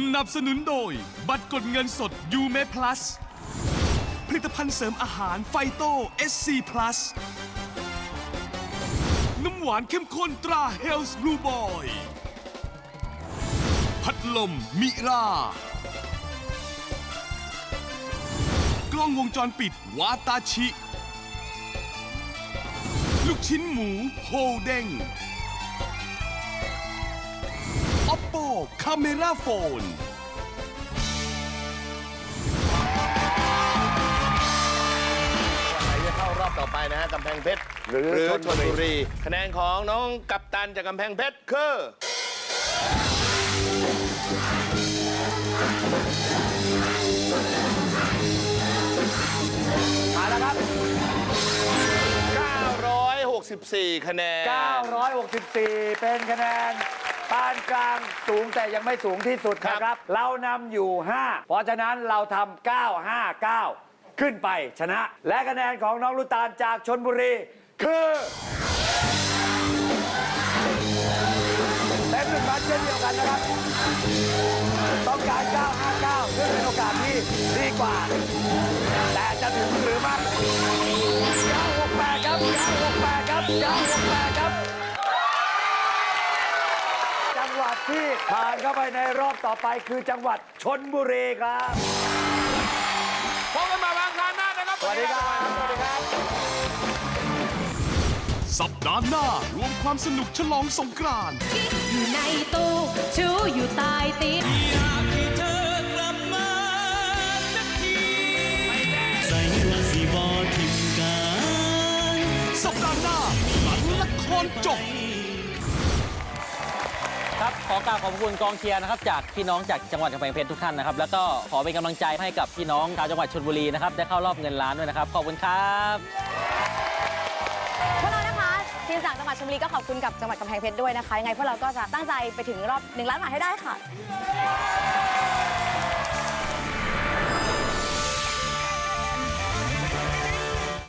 นับสนุนโดย บัตรกดเงินสดยูเม plus ผลิตภัณฑ์เสริมอาหารไฟโต้ SC plus น้ำหวานเข้มข้นตรา Health Blue Boy พัดลมมิรา กล้องวงจรปิดวาตาชิ ลูกชิ้นหมูโฮเด้ง Oppo Camera Phone ใครจะเข้ารอบต่อไปนะฮะกำแพงเพชรหรือชชนลบุบุรีรี คะแนนของน้องกัปตันจากกำแพงเพชรคือมาแล้วครับ 964 คะแนน964 เป็นคะแนนปาน กลางสูงแต่ยังไม่สูงที่สุดครับนะครับ เรานำอยู่ 5 เพราะฉะนั้นเราทำ959 ขึ้นไปชนะ และคะแนนของน้องลูกตาลจากชนบุรี คือเต็มหนึ่งพันเช่นเดียวกันนะครับ ต้องการ 959ซึ่งเป็นโอกาสที่ดีกว่า แต่จะถึงหรือไม่ ที่ผ่านเข้าไปในรอบต่อไปคือจังหวัดชนบุรีครับ พบกันใหมาบางครั้งหน้านะครับ สวัสดีครับ สวัสดีครับ สัปดาห์หน้ารวมความสนุกฉลองสงกรานต์อยู่ในตู้ชูอยู่ใต้เตียงใส่ว่าสิบอทิมกันสัปดาห์หน้าหลังละครจบ ครับขอกราบขอบคุณกองเชียร์นะครับจากพี่น้องจากจังหวัดกำแพงเพชรทุกท่านนะครับแล้วก็ขอเป็นกำลังใจให้กับพี่น้องชาวจังหวัดชลบุรีนะครับได้เข้ารอบเงินล้านด้วยนะครับขอบคุณครับพวกเรานะคะทีมจากจังหวัดชลบุรีก็ขอบคุณกับจังหวัดกำแพงเพชรด้วยนะคะยังไงพวกเราก็จะตั้งใจไปถึงรอบ1ล้านบาทให้ได้ค่ะ